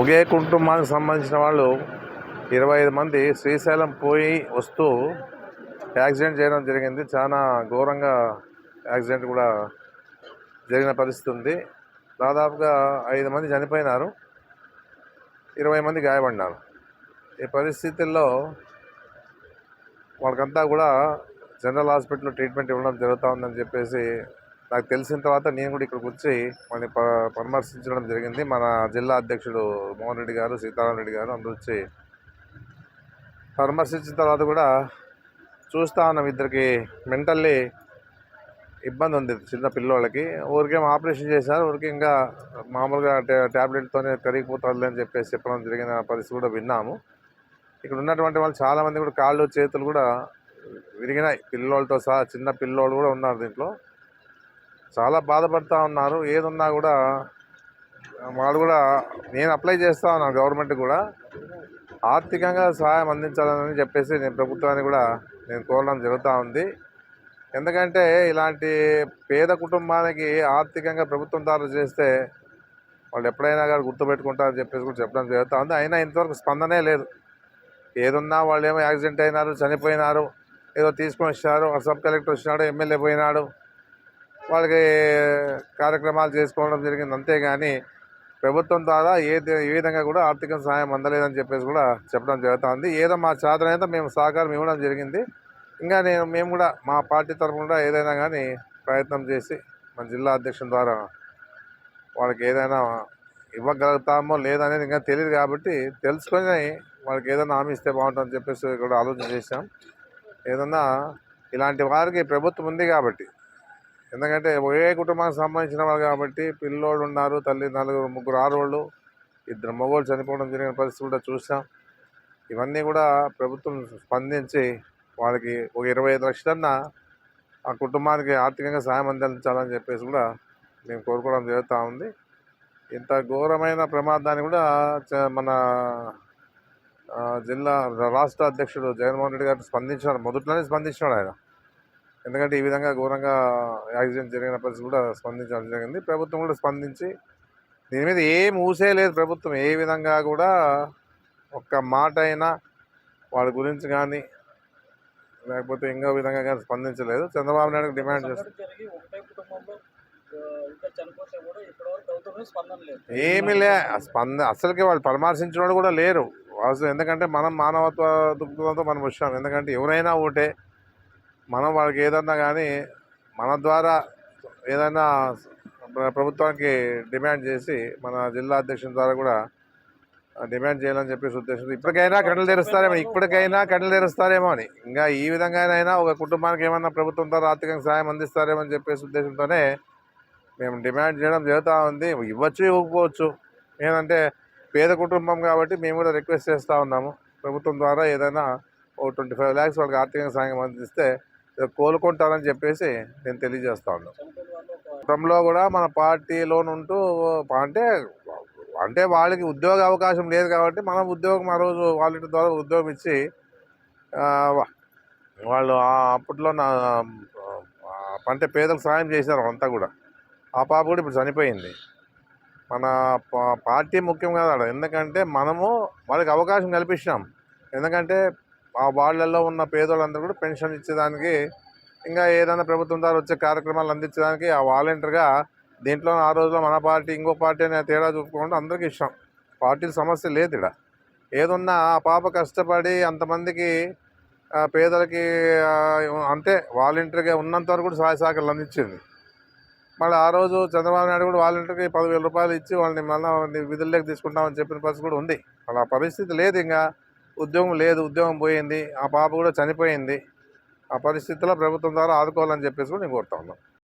ఒకే కుటుంబానికి సంబంధించిన వాళ్ళు ఇరవై ఐదు మంది శ్రీశైలం పోయి వస్తూ యాక్సిడెంట్ చేయడం జరిగింది. చాలా ఘోరంగా యాక్సిడెంట్ కూడా జరిగిన పరిస్థితి ఉంది. దాదాపుగా ఐదు మంది చనిపోయినారు. ఇరవై మంది గాయపడినారు ఈ పరిస్థితుల్లో వాళ్ళకంతా కూడా జనరల్ హాస్పిటల్లో ట్రీట్మెంట్ ఇవ్వడం జరుగుతూ ఉందని చెప్పేసి నాకు తెలిసిన తర్వాత నేను కూడా ఇక్కడికి వచ్చి వాళ్ళని ప పరామర్శించడం జరిగింది. మన జిల్లా అధ్యక్షుడు మోహన్ రెడ్డి గారు సీతారాం రెడ్డి గారు అందరూ వచ్చి పరామర్శించిన తర్వాత కూడా చూస్తా ఉన్నాం ఇద్దరికి మెంటల్లీ ఇబ్బంది ఉంది చిన్న పిల్లోళ్ళకి ఊరికేం ఆపరేషన్ చేశారు ఊరికి ఇంకా మామూలుగా ట్యాబ్లెట్తోనే కరిగిపోతుంది అని చెప్పేసి చెప్పడం జరిగిన పరిస్థితి కూడా విన్నాము. ఇక్కడ ఉన్నటువంటి వాళ్ళు చాలామంది కూడా కాళ్ళు చేతులు కూడా విరిగినాయి. పిల్లోళ్ళతో సహా చిన్న పిల్లోళ్ళు కూడా ఉన్నారు దీంట్లో. చాలా బాధపడుతూ ఉన్నారు. ఏదున్నా కూడా వాళ్ళు కూడా నేను అప్లై చేస్తా ఉన్నాను గవర్నమెంట్ కూడా. ఆర్థికంగా సహాయం అందించాలని చెప్పేసి నేను ప్రభుత్వాన్ని కూడా నేను కోరడం జరుగుతూ ఉంది. ఎందుకంటే ఇలాంటి పేద కుటుంబానికి ఆర్థికంగా ప్రభుత్వం ద్వారా చేస్తే వాళ్ళు ఎప్పుడైనా కానీ గుర్తుపెట్టుకుంటారని చెప్పేసి కూడా చెప్పడం జరుగుతూ ఉంది అయినా ఇంతవరకు స్పందనే లేదు. ఏదున్నా వాళ్ళు ఏమో యాక్సిడెంట్ అయినారు చనిపోయినారు ఏదో తీసుకొని వచ్చారు సబ్ కలెక్టర్ వచ్చినాడు ఎమ్మెల్యే పోయినాడు. వాళ్ళకి కార్యక్రమాలు చేసుకోవడం జరిగింది అంతేగాని ప్రభుత్వం ద్వారా ఏ ఏ విధంగా కూడా ఆర్థిక సహాయం అందలేదని చెప్పేసి కూడా చెప్పడం జరుగుతుంది. ఏదో మా చేతనైతే మేము సహకారం ఇవ్వడం జరిగింది. ఇంకా నేను మేము కూడా మా పార్టీ తరఫున కూడా ఏదైనా కానీ ప్రయత్నం చేసి మన జిల్లా అధ్యక్షుల ద్వారా వాళ్ళకి ఏదైనా ఇవ్వగలుగుతామో లేదనేది ఇంకా తెలియదు కాబట్టి తెలుసుకొని వాళ్ళకి ఏదైనా హామీ ఇస్తే బాగుంటుందని చెప్పేసి కూడా ఆలోచన చేశాం. ఏదన్నా ఇలాంటి వారికి ప్రభుత్వం ఉంది కాబట్టి ఎందుకంటే ఒకే కుటుంబానికి సంబంధించిన వాళ్ళు కాబట్టి పిల్లోళ్ళు ఉన్నారు తల్లి నలుగురు ముగ్గురు ఆరోళ్ళు ఇద్దరు మగవాళ్ళు చనిపోవడం జరిగిన పరిస్థితి కూడా చూసాం ఇవన్నీ కూడా ప్రభుత్వం స్పందించి వాళ్ళకి ఒక ఇరవై ఐదు లక్షలన్నా ఆ కుటుంబానికి ఆర్థికంగా సాయం అందించాలని చెప్పేసి కూడా మేము కోరుకోవడం జరుగుతూ ఉంది. ఇంత ఘోరమైన ప్రమాదాన్ని కూడా చ- మన జిల్లా రాష్ట్ర అధ్యక్షుడు జగన్మోహన్ రెడ్డి గారు స్పందించినాడు మొదట్లోనే స్పందించినాడు ఆయన. ఎందుకంటే ఈ విధంగా ఘోరంగా యాక్సిడెంట్ జరిగిన పరిస్థితి కూడా స్పందించడం జరిగింది. ప్రభుత్వం కూడా స్పందించి దీని మీద ఏం ఊసేయలేదు ప్రభుత్వం. ఏ విధంగా కూడా ఒక్క మాట అయినా వాళ్ళ గురించి కానీ లేకపోతే ఇంకో విధంగా కానీ స్పందించలేదు. చంద్రబాబు నాయుడు డిమాండ్ చేస్తారు ఏమీ లే స్పంద అసలుకి వాళ్ళు పరామర్శించిన కూడా లేరు. వాస్తవం ఎందుకంటే మనం మానవత్వ దృక్పథంతో మనం వచ్చాం. ఎందుకంటే ఎవరైనా ఒకటే మనం వాళ్ళకి ఏదన్నా కానీ మన ద్వారా ఏదైనా ప్ర- ప్రభుత్వానికి డిమాండ్ చేసి మన జిల్లా అధ్యక్షుల ద్వారా కూడా డిమాండ్ చేయాలని చెప్పేసి ఉద్దేశం ఇప్పటికైనా కట్టలు తెరుస్తారేమో ఇప్పటికైనా కట్టలు తెరుస్తారేమో అని. ఇంకా ఈ విధంగానైనా ఒక కుటుంబానికి ఏమన్నా ప్రభుత్వం ద్వారా ఆర్థికంగా సాయం అందిస్తారేమో అని చెప్పేసి ఉద్దేశంతోనే మేము డిమాండ్ చేయడం జరుగుతూ ఉంది. ఇవ్వచ్చు ఇవ్వకపోవచ్చు. ఏంటంటే పేద కుటుంబం కాబట్టి మేము కూడా రిక్వెస్ట్ చేస్తూ ఉన్నాము. ప్రభుత్వం ద్వారా ఏదైనా ఓ ట్వంటీ ఫైవ్ ల్యాక్స్ వాళ్ళకి ఆర్థికంగా సాయం అందిస్తే కోలుకుంటారని చెప్పేసి నేను తెలియజేస్తా ఉన్నాను. గతంలో కూడా మన పార్టీలోనుంటూ అంటే అంటే వాళ్ళకి ఉద్యోగ అవకాశం లేదు కాబట్టి మనం ఉద్యోగం ఆ రోజు వాళ్ళ ద్వారా ఉద్యోగం ఇచ్చి వాళ్ళు అప్పట్లో నా అంటే పేదలకు సాయం చేశారు అంతా కూడా. ఆ పాప కూడా ఇప్పుడు చనిపోయింది. మన పార్టీ ముఖ్యం కాదు ఎందుకంటే మనము వాళ్ళకి అవకాశం కల్పించాం ఎందుకంటే ఆ వాళ్ళల్లో ఉన్న పేదోళ్ళందరూ కూడా పెన్షన్ ఇచ్చేదానికి ఇంకా ఏదైనా ప్రభుత్వం ద్వారా వచ్చే కార్యక్రమాలు అందించడానికి ఆ వాలంటీర్గా దీంట్లో ఆ రోజులో మన పార్టీ ఇంకో పార్టీ అనే తేడా చూపుకోకుండా అందరికీ ఇష్టం. పార్టీ సమస్య లేదు ఇక్కడ ఏదున్నా ఆ పాప కష్టపడి అంతమందికి పేదలకి అంతే వాలంటీర్గా ఉన్నంత వరకు కూడా సహాయ సహకారాలు అందించింది. మళ్ళీ ఆ రోజు చంద్రబాబు నాయుడు కూడా వాలంటీర్కి పదివేల రూపాయలు ఇచ్చి వాళ్ళని మళ్ళీ విధుల్లోకి తీసుకుంటామని చెప్పిన పరిస్థితి కూడా ఉంది. అలా పరిస్థితి లేదు ఇంకా. ఉద్యోగం లేదు ఉద్యోగం పోయింది. ఆ పాప కూడా చనిపోయింది. ఆ పరిస్థితిలో ప్రభుత్వం ద్వారా ఆదుకోవాలని చెప్పేసి కూడా నేను కోరుతా ఉన్నాను.